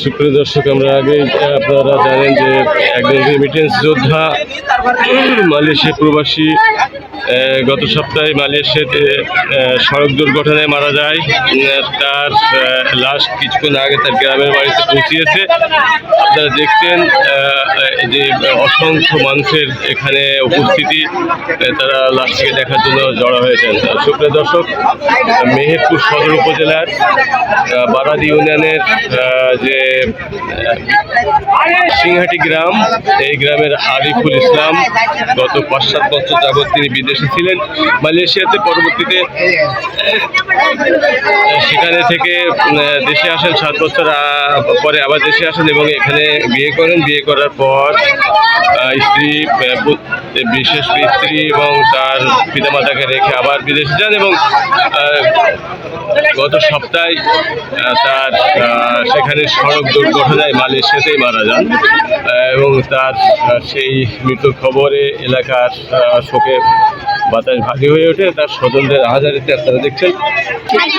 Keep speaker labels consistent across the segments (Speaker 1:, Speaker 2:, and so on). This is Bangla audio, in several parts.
Speaker 1: সুপ্রিয় দর্শক আমরা আগে আপনারা জানেন যে একজন রেমিটেন্স যোদ্ধা মালয়েশিয়া প্রবাসী গত সপ্তাহে মালয়েশিয়াতে সড়ক দুর্ঘটনায় মারা যায়। তার লাশ কিছুক্ষণ আগে তার গ্রামের বাড়িতে পৌঁছিয়েছে। আপনারা দেখছেন যে অসংখ্য মানুষের এখানে উপস্থিতি তারা লাশটিকে দেখার জন্য জড়ো হয়েছেন। সুপ্রিয় দর্শক, মেহেরপুর সদর উপজেলার বারাদি ইউনিয়নের যে সিংহাটি গ্রাম, এই গ্রামের আরিফুল ইসলাম গত পাঁচ সাত বছর যাবৎ তিনি বিদেশে ছিলেন মালয়েশিয়াতে পরবর্তীতে, সেখানে থেকে দেশে আসেন সাত বছর পরে আবার দেশে আসেন এবং এখানে বিয়ে করেন। বিয়ে করার পর স্ত্রী বিশেষ স্ত্রী এবং তার পিতামাতাকে রেখে আবার বিদেশে যান এবং গত সপ্তাহে তার সেখানে সড়ক দুর্ঘটনায় মালয়েশিয়াতেই মারা যান। এবং তার সেই মৃত্যুর খবরে এলাকার শোকে বাতাস ভারী হয়ে ওঠে তার স্বজনদের আহাজারিতে আপনারা দেখছেন।
Speaker 2: আগে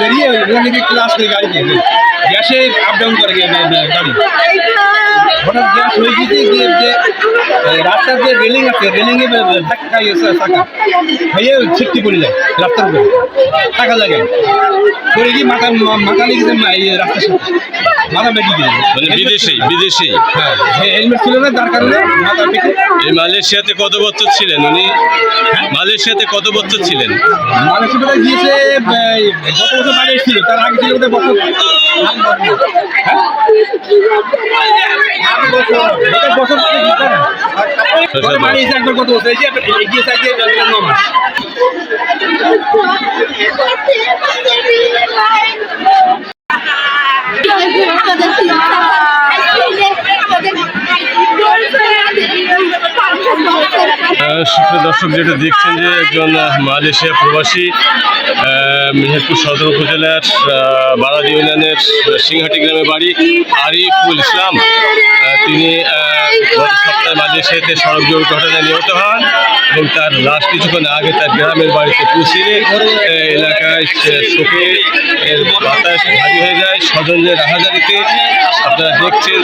Speaker 2: বেরিয়ে ওখানে থেকে ক্লাস করে গাড়িতে গ্যাসে আপ ডাউন করে গাড়ি। হঠাৎ গ্যাস হয়ে গিয়েছে গিয়ে যে রাস্তার যে রেলিং আছে রেলিংয়ে ধাক্কা গেছে চাকা হয়ে ছিটকে পড়ে যায় রাস্তার উপরে। টাকা লাগে। পড়ে গিয়ে মাথা মাথা লেগেছে রাস্তার সাথে
Speaker 1: মানে বিদেশি বিদেশি।
Speaker 2: হ্যাঁ হেলমেট ছিল না তার কারণে মাথা পেটে
Speaker 1: এই মালয়েশিয়াতে কত বছর ছিলেন উনি? মালয়েশিয়াতে কত বছর ছিলেন?
Speaker 2: বেলায় গিয়েছে গত বছর বাইরে ছিল তার আগে ছিল বছর হ্যাঁ? বছর
Speaker 1: দর্শক যেটা দেখছেন যে একজন মালয়েশিয়া প্রবাসী মেহেরপুর সদর উপজেলার বারাদি ইউনিয়নের সিংহাটি গ্রামে বাড়ি আরিফুল ইসলাম। তিনি গত সপ্তাহে মালয়েশিয়াতে সড়ক দুর্ঘটনায় নিহত হন এবং তার লাশ কিছুক্ষণ আগে তার গ্রামের বাড়িতে পৌঁছিলে এলাকায় শোকে বাতাস ভারী হয়ে যায়। স্বজনদের হাজারিতে আপনারা দেখছেন।